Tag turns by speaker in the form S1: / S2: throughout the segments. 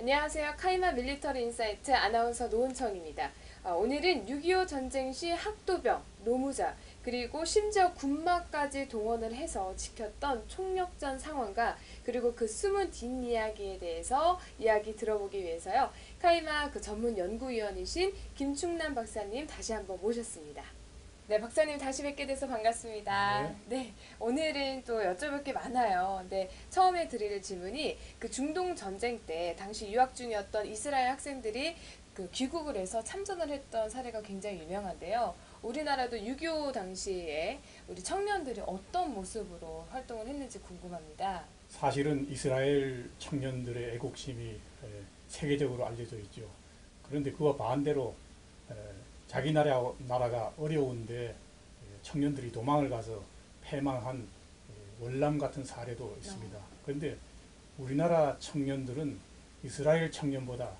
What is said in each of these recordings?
S1: 안녕하세요. 카이마 밀리터리 인사이트 아나운서 노은청입니다. 아, 오늘은 6.25 전쟁 시 학도병, 노무자, 그리고 심지어 군마까지 동원을 해서 지켰던 총력전 상황과 그리고 그 숨은 뒷이야기에 대해서 이야기 들어보기 위해서요. 카이마 그 전문 연구위원이신 김충남 박사님 다시 한번 모셨습니다. 네, 박사님 다시 뵙게 돼서 반갑습니다. 네. 오늘은 또 여쭤볼 게 많아요. 근데 처음에 드릴 질문이 그 중동 전쟁 때 당시 유학 중이었던 이스라엘 학생들이 그 귀국을 해서 참전을 했던 사례가 굉장히 유명한데요. 우리나라도 6.25 당시에 우리 청년들이 어떤 모습으로 활동을 했는지 궁금합니다.
S2: 사실은 이스라엘 청년들의 애국심이 에, 세계적으로 알려져 있죠. 그런데 그와 반대로 에, 자기 나라, 나라가 어려운데 에, 청년들이 도망을 가서 패망한 에, 월남 같은 사례도 있습니다. 그런데 우리나라 청년들은 이스라엘 청년보다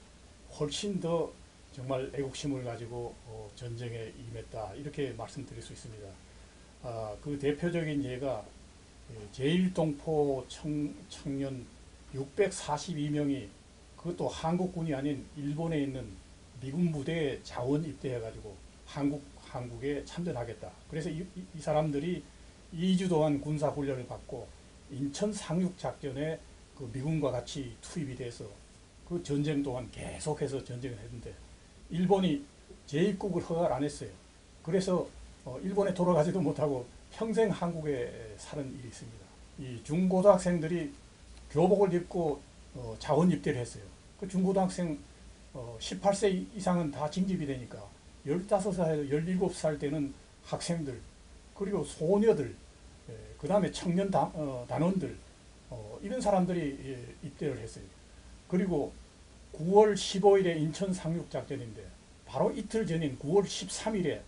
S2: 훨씬 더 정말 애국심을 가지고 어, 전쟁에 임했다 이렇게 말씀드릴 수 있습니다. 아, 그 대표적인 예가 예, 제일동포 청, 청년 642명이 그것도 한국군이 아닌 일본에 있는 미군 부대에 자원 입대해가지고 한국 한국에 참전하겠다. 그래서 이, 이- 이 사람들이 2주 동안 군사 훈련을 받고 인천 상륙 작전에 그 미군과 같이 투입이 돼서 그 전쟁 동안 계속해서 전쟁을 했는데 일본이 재입국을 허가를 안 했어요. 그래서 어, 일본에 돌아가지도 못하고 평생 한국에 사는 일이 있습니다. 이 중고등학생들이 교복을 입고 어, 자원 입대를 했어요. 그 중고등학생 어, 18세 이상은 다 징집이 되니까 15살에서 17살 되는 학생들 그리고 소녀들 그 다음에 청년 단, 어, 단원들 어, 이런 사람들이 예, 입대를 했어요. 그리고 9월 15일에 인천 상륙작전인데 바로 이틀 전인 9월 13일에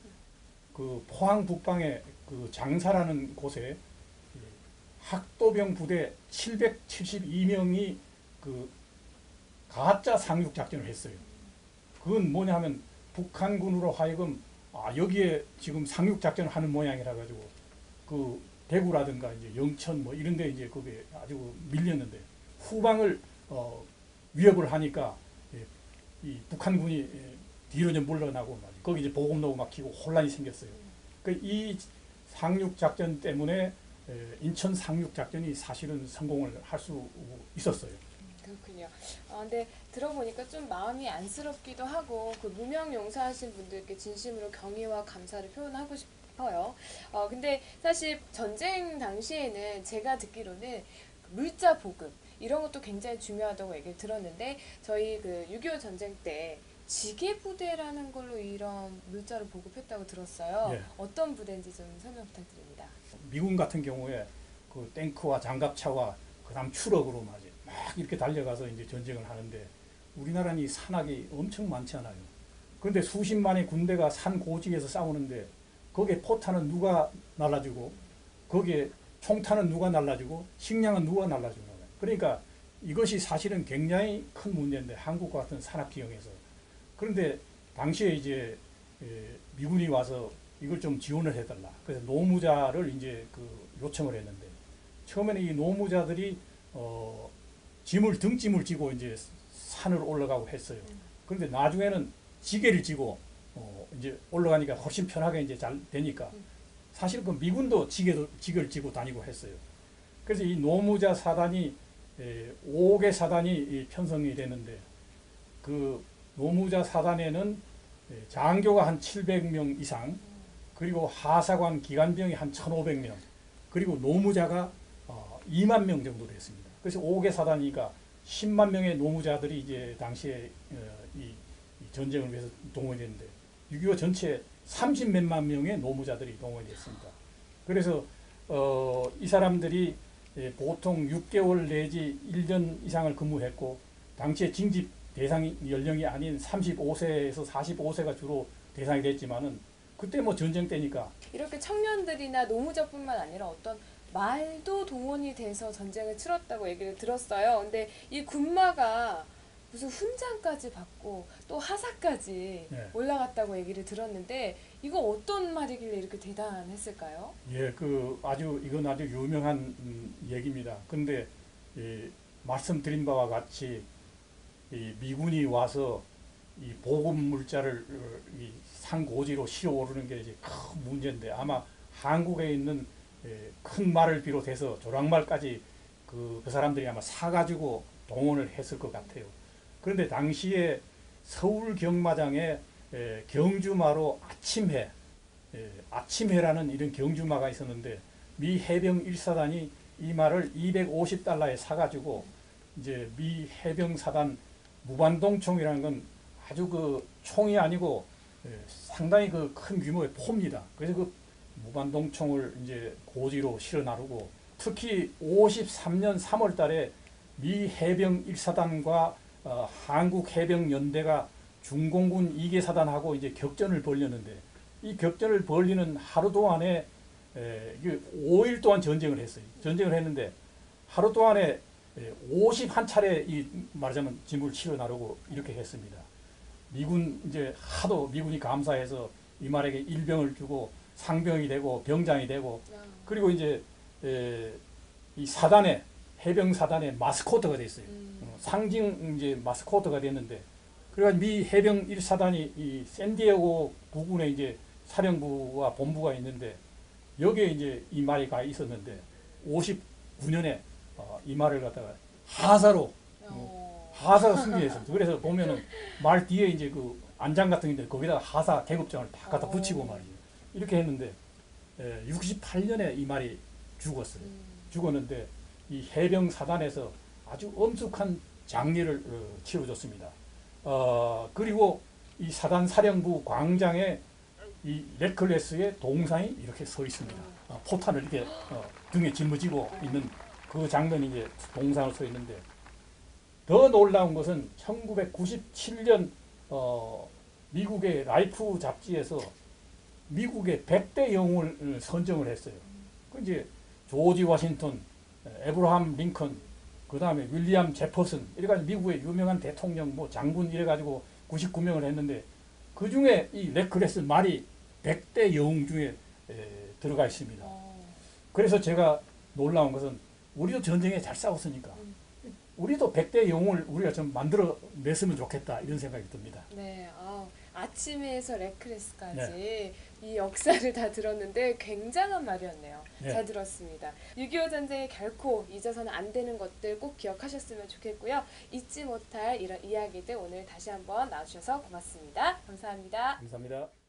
S2: 그 포항 북방의 그 장사라는 곳에 이 학도병 부대 772명이 그 가짜 상륙 작전을 했어요. 그건 뭐냐 하면 북한군으로 하여금 아 여기에 지금 상륙 작전을 하는 모양이라 가지고 그 대구라든가 이제 영천 뭐 이런 데 이제 그게 아주 밀렸는데 후방을 어 위협을 하니까 예, 이 북한군이 예, 뒤로 좀 물러나고 막 거기 이제 보급로고 막히고 혼란이 생겼어요. 그이 상륙 작전 때문에 에, 인천 상륙 작전이 사실은 성공을 할 수 있었어요.
S1: 그렇군요. 어, 근데 들어보니까 좀 마음이 안쓰럽기도 하고 그 무명 용사하신 분들께 진심으로 경의와 감사를 표현하고 싶어요. 어, 근데 사실 전쟁 당시에는 제가 듣기로는 그 물자 보급 이런 것도 굉장히 중요하다고 얘기를 들었는데 저희 그 6.25 전쟁 때 지게 부대라는 걸로 이런 물자를 보급했다고 들었어요.
S2: 예.
S1: 어떤 부대인지 좀 설명 부탁드립니다.
S2: 미군 같은 경우에 그 탱크와 장갑차와 그다음 추럭으로 막 이제 막 이렇게 달려가서 이제 전쟁을 하는데 우리나라는 이 산악이 엄청 많지 않아요. 그런데 수십만의 군대가 산 고지에서 싸우는데 거기에 포탄은 누가 날라주고 거기에 총탄은 누가 날라주고 식량은 누가 날라주는 거예요. 그러니까 이것이 사실은 굉장히 큰 문제인데 한국과 같은 산악 지형에서 그런데 당시에 이제 에, 미군이 와서 이걸 좀 지원을 해달라. 그래서 노무자를 이제 그 요청을 했는데 처음에는 이 노무자들이 어 짐을 등짐을 지고 이제 산을 올라가고 했어요. 그런데 나중에는 지게를 지고 어 이제 올라가니까 훨씬 편하게 이제 잘 되니까 사실 그 미군도 지게도 지게를 지고 다니고 했어요. 그래서 이 노무자 사단이 에, 5개 사단이 이 편성이 되는데 그 노무자 사단에는 에, 장교가 한 700명 이상 그리고 하사관 기관병이 한 1,500명, 그리고 노무자가 어, 2만 명 정도 됐습니다. 그래서 5개 사단이니까 10만 명의 노무자들이 이제 당시에 어, 이, 이 전쟁을 위해서 동원이 됐는데 6.25 전체 30 몇만 명의 노무자들이 동원이 됐습니다. 그래서 어, 이 사람들이 예, 보통 6개월 내지 1년 이상을 근무했고 당시에 징집 대상 연령이 아닌 35세에서 45세가 주로 대상이 됐지만은 그때 뭐 전쟁 때니까
S1: 이렇게 청년들이나 노무자뿐만 아니라 어떤 말도 동원이 돼서 전쟁을 치렀다고 얘기를 들었어요. 근데 이 군마가 무슨 훈장까지 받고 또 하사까지
S2: 네.
S1: 올라갔다고 얘기를 들었는데 이거 어떤 말이길래 이렇게 대단했을까요?
S2: 예, 그 아주 이건 아주 유명한 음, 얘기입니다. 근데 예, 말씀드린 바와 같이 이 미군이 와서 이 보급 물자를 어, 이 산고지로 실어 오르는 게 이제 큰 문제인데 아마 한국에 있는 예, 큰 말을 비롯해서 조랑말까지 그, 그 사람들이 아마 사가지고 동원을 했을 것 같아요. 그런데 당시에 서울 경마장에 에, 경주마로 아침해, 에, 아침해라는 이런 경주마가 있었는데 미 해병 1사단이 이 말을 250달러에 사가지고 이제 미 해병 사단 무반동총이라는 건 아주 그 총이 아니고 에, 상당히 그 큰 규모의 포입니다. 그래서 그 무반동총을 이제 고지로 실어 나르고 특히 53년 3월 달에 미 해병 1사단과 어, 한국 해병 연대가 중공군 2개 사단하고 이제 격전을 벌였는데 이 격전을 벌리는 하루 동안에 에, 이게 5일 동안 전쟁을 했어요. 전쟁을 했는데 하루 동안에 51차례 이 말하자면 짐을 치러 나르고 이렇게 했습니다. 미군 이제 하도 미군이 감사해서 이 말에게 일병을 주고 상병이 되고 병장이 되고
S1: 아,
S2: 그리고 이제 에, 이 사단의 해병 사단의 마스코트가 됐어요.
S1: 음.
S2: 어, 상징 이제 마스코트가 됐는데 그래가 미 해병 1사단이 이 샌디에고 부근에 이제 사령부와 본부가 있는데 여기에 이제 이 말이 가 있었는데 59년에 어, 이 말을 갖다가 하사로
S1: 어.
S2: 하사가 승리했습니다. 그래서 보면은 말 뒤에 이제 그 안장 같은 게 거기다가 하사 계급장을 다 갖다 붙이고
S1: 어.
S2: 말이죠. 이렇게 했는데 68년에 이 말이 죽었어요.
S1: 음.
S2: 죽었는데 이 해병 사단에서 아주 엄숙한 장례를 어, 치러줬습니다. 어, 그리고 이 사단 사령부 광장에 이 레클레스의 동상이 이렇게 서 있습니다. 어, 포탄을 이렇게 어, 등에 짊어지고 있는 그 장면이 이제 동상으로 서 있는데 더 놀라운 것은 1997년 어, 미국의 라이프 잡지에서 미국의 100대 영웅을 선정을 했어요. 그 이제 조지 워싱턴, 에브라함 링컨, 그 다음에 윌리엄 제퍼슨 이래가지고 미국의 유명한 대통령 뭐 장군 이래가지고 99명을 했는데 그 중에 이 레클레스 말이 100대 영웅 중에 에, 들어가 있습니다.
S1: 어.
S2: 그래서 제가 놀라운 것은 우리도 전쟁에 잘 싸웠으니까 우리도 100대 영웅을 우리가 좀 만들어 냈으면 좋겠다 이런 생각이 듭니다.
S1: 네, 아, 아침에서 레크레스까지
S2: 네.
S1: 이 역사를 다 들었는데 굉장한 말이었네요.
S2: 네.
S1: 잘 들었습니다. 6.25 전쟁에 결코 잊어서는 안 되는 것들 꼭 기억하셨으면 좋겠고요. 잊지 못할 이런 이야기들 오늘 다시 한번 나와주셔서 고맙습니다. 감사합니다.
S2: 감사합니다.